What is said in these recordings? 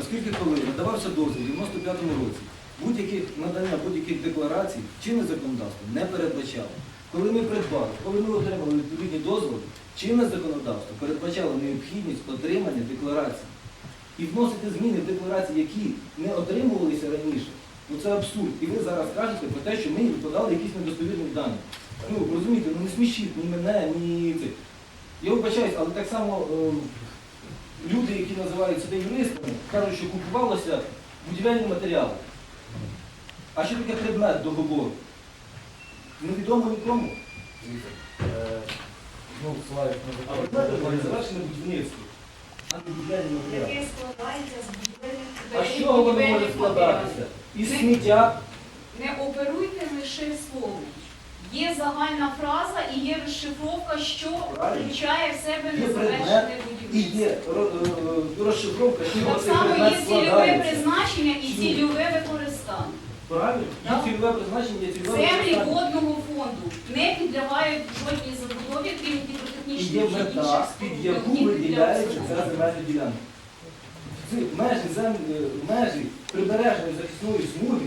Оскільки коли надавався дозвіл в 95-му році, будь-яких надання будь-яких декларацій чинне законодавство не передбачало. Коли ми придбали, коли ми отримали відповідні дозволи, чинне законодавство передбачало необхідність отримання декларацій. І вносити зміни в декларації, які не отримувалися раніше, ну це абсурд. І ви зараз кажете про те, що ми подали якісь недостовірні дані. Ну, розумієте, ну не смішіть ні мене, ні цих. Я вибачаюсь, але так само е, які називають себе юристами, кажуть, що купувалося будівельні матеріали. А що таке предмет договору? Невідомо нікому. Ну, Славік, А предмет договору завершене будівництво, а не будівельні матеріали. яке складається з будівельних А з чого воно може складатися? Із сміття. Не оперуйте лише словом. Є загальна фраза і є розшифровка, що Правильно. включає в себе Є незавершене і є е, розшифровка, що Так само є цільове призначення і цільове використання. Правильно? Є цільове призначення, є цільове Землі використання. водного фонду не підлягають жодній забудові, крім І гідротехнічних є чи мета, інших під споруд, яку для виділяється ця земельна ділянка. Ці межі, землі, межі прибережної захисної смуги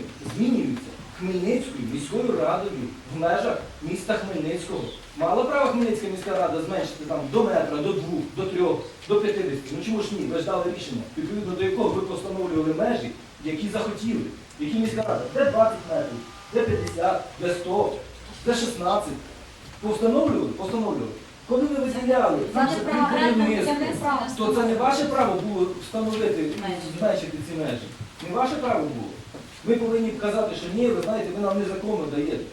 Хмельницькою міською радою в межах міста Хмельницького. Мала право Хмельницька міська рада зменшити там до метра, до двох, до трьох, до 50. Ну чому ж ні? Ви ж дали рішення, відповідно до якого ви постановлювали межі, які захотіли. Які міська рада? Де 20 метрів, де 50, де 100, де 16. Постановлювали? Постановлювали. Коли ви виділяли право. то це не ваше право було встановити, зменшити ці межі. Не ваше право було. Ми повинні казати, що ні, ви знаєте, ви нам незаконно даєте.